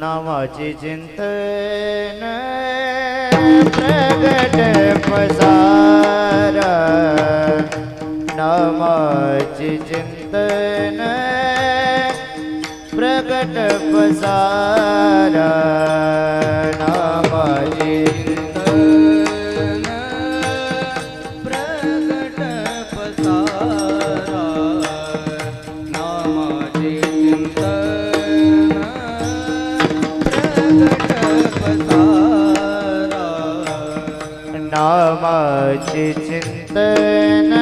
नावाची चिंतन प्रगट पसार नावाची चिंतन प्रगट पसार नाव रामाचे चिंतन.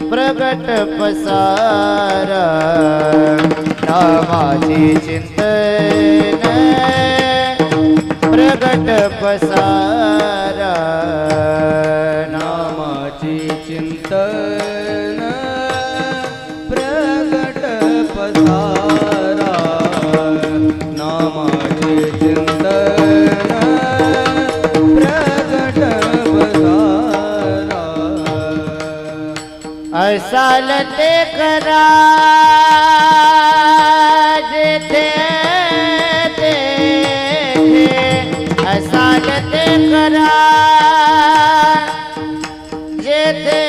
प्रगट पसारा. रामाचे चिंतन. प्रगट पसार. चालते करा जेथे असालते करा जेथे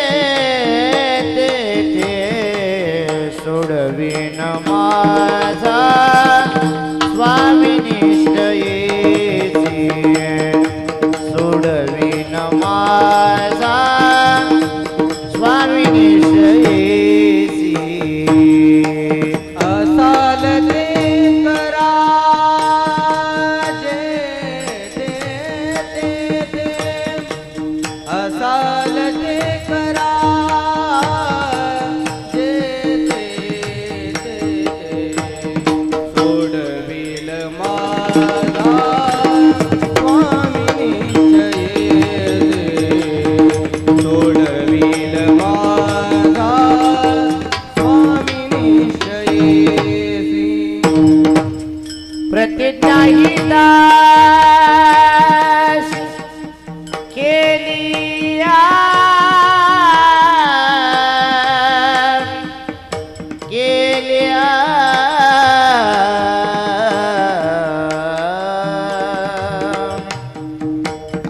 ते सोडवीन माझा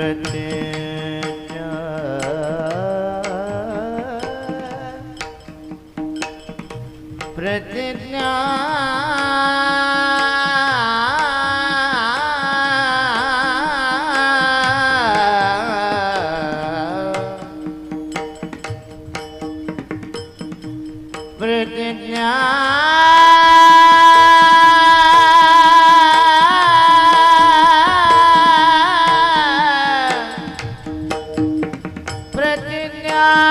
प्रतिज्ञा प्रतिज्ञा प्रतिज्ञा Yeah.